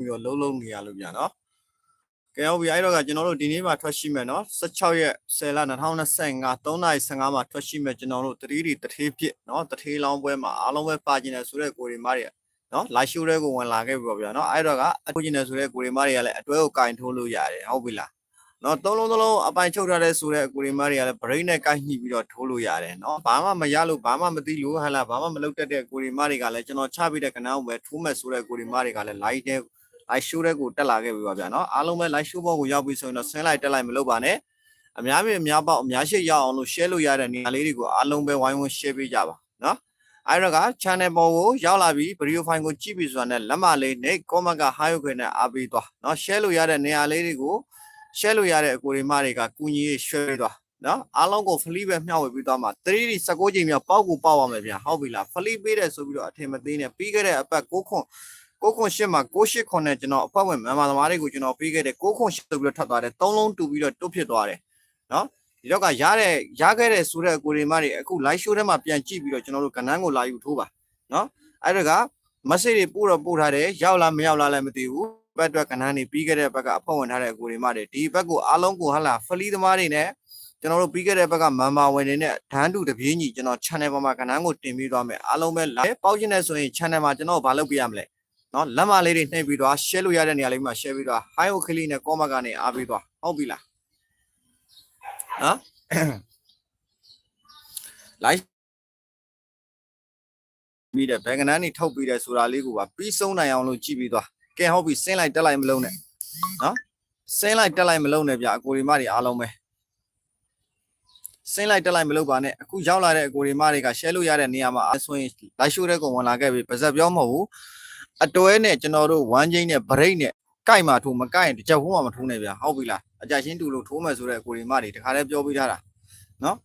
ပြီးတော့လုံးလုံးနေရလို့ပြန်နော်ကဲဟုတ်ပြီအဲ့တော့ကကျွန်တော်တို့ဒီနေ့မှထွက်ရှိမယ်နော်16ရက်10လ2025 3:15မှာထွက်ရှိမယ်ကျွန်တော်တို့တတိတိတထေးဖြစ်နော်တထေးလောင်းပွဲမှာအားလုံးပဲပါကျင်တယ်ဆိုတဲ့ကိုရီမားတွေနော်လာရှိုးတဲ့ကိုဝင်လာခဲ့ပြီပေါ့ဗျာနော်အဲ့တော့ကအထိုးကျင်တယ်ဆိုတဲ့ကိုရီမားတွေကလည်းအတွဲကိုကင်ထိုးလို့ရတယ်ဟုတ်ပြီလားနော်သုံးလုံးသုံးလုံးအပိုင်ချုပ်ထားတဲ့ဆိုတဲ့ကိုရီမားတွေကလည်း brain နဲ့ကိုက်ညှိပြီးတော့ထိုးလို့ရတယ်နော်ဘာမှမရလို့ဘာမှမသိလို့ဟဟလာဘာမှမလုပ်တတ်တဲ့ကိုရီမားတွေကလည်းကျွန်တော်ချပြီးတဲ့ကဏ္ဍကိုပဲထိုးမဲ့ဆိုတဲ့ကိုရီမားတွေကလည်း live တဲ့ live show တဲ့ကိုတက်လာခဲ့ပြီပါဗျာနော်အားလုံးပဲ live show ဘောကိုရောက်ပြီဆိုရင်တော့ဆင်းလိုက်တက်လိုက်မလုပ်ပါနဲ့အများကြီးအများပေါက်အများရှိရအောင်လို့ share လို့ရတဲ့နေရာလေးတွေကိုအားလုံးပဲဝိုင်းဝန်း share ပေးကြပါနော်အဲ့တော့က channel ပေါ်ကိုရောက်လာပြီး video file ကိုကြည့်ပြီဆိုတာနဲ့လက်မလေးနဲ့ comment က hi ခွေနဲ့အားပေးသွားနော် share လို့ရတဲ့နေရာလေးတွေကို share လို့ရတဲ့အကိုရီမတွေကကုညီရေး share ပေးသွားနော်အားလုံးကို free ပဲမျှဝေပေးသွားမှာ 3D 16ချိန်မြောက်ပေါက်ကိုပေါက်ရမယ်ဗျာဟုတ်ပြီလား free ပေးတယ်ဆိုပြီးတော့အထင်မသေးနဲ့ပြီးခဲ့တဲ့အပတ်6ခွန် 6ခွန်8မှာ6 8ခွန်နဲ့ကျွန်တော်အဖွဲ့ဝင်မြန်မာသမားတွေကိုကျွန်တော်ပေးခဲ့တဲ့6ခွန်8ဆိုပြီးတော့ထပ်သွားတယ်3လုံးတူပြီးတော့တုတ်ဖြစ်သွားတယ်နော်ဒီတော့ကရတဲ့ရခဲ့တဲ့ဆိုတဲ့အကိုရီမတွေအခု live show ထဲမှာပြန်ကြည့်ပြီးတော့ကျွန်တော်တို့ကဏ္ဍကိုလာယူထိုးပါနော်အဲ့ဒါက message တွေပို့တော့ပို့ထားတယ်ရောက်လားမရောက်လားလည်းမသိဘူးဘက်အတွက်ကဏ္ဍနေပြီးခဲ့တဲ့ဘက်ကအဖွဲ့ဝင်ထားတဲ့အကိုရီမတွေဒီဘက်ကိုအားလုံးကိုဟာလာဖလီသမားတွေနဲ့ကျွန်တော်တို့ပြီးခဲ့တဲ့ဘက်ကမန်မာဝင်တွေနဲ့ဓာန်တူတပြေးညီကျွန်တော် channel ပေါ်မှာကဏ္ဍကိုတင်ပြီးသွားမယ်အားလုံးပဲ live ပေါက်ချင်တဲ့ဆိုရင် channel မှာကျွန်တော်ဘာလုပ်ပြရမလဲ နော်လက်မလေးတွေနှိပ်ပြီးတော့ share လို့ရတဲ့နေရာလေးမှာ share ပြီးတော့ hi ကို click နဲ့ comment ကနေအားပြီးသွားဟုတ်ပြီလားနော် live ပြီးတဲ့ဘယ်ကဏ္ဍနေထုတ်ပြီးတဲ့ဆိုတာလေးကိုပါပြီးဆုံးနိုင်အောင်လို့ကြည့်ပြီးသွားကဲဟုတ်ပြီဆင်းလိုက်တက်လိုက်မလုံးနဲ့နော်ဆင်းလိုက်တက်လိုက်မလုံးနဲ့ဗျအကိုရီမတွေအားလုံးပဲဆင်းလိုက်တက်လိုက်မလုပ်ပါနဲ့အခုရောက်လာတဲ့အကိုရီမတွေက share လို့ရတဲ့နေရာမှာဆိုရင် live show တဲ့ကိုဝင်လာခဲ့ပြီပါဇက်ပြောမဟုတ်ဘူး အတွဲနဲ့ကျွန်တော်တို့ဝမ်းချင်းနဲ့ break နဲ့ကိုက်မှာထိုးမကိုက်ရင်တစ်ချက်ဘုံမှမထိုးနဲ့ဗျဟုတ်ပြီလားအကြချင်းတူလို့ထိုးမယ်ဆိုတဲ့အကိုရီမတွေတခါတည်းပြောပြီးထားတာနော်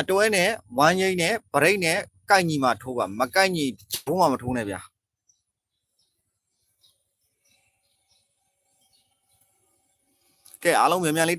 အတွဲနဲ့ဝမ်းချင်းနဲ့ break နဲ့ကိုက်ညီမှာထိုးပါမကိုက်ညီဘုံမှမထိုးနဲ့ဗျကဲအားလုံးမြန်မြန်လေး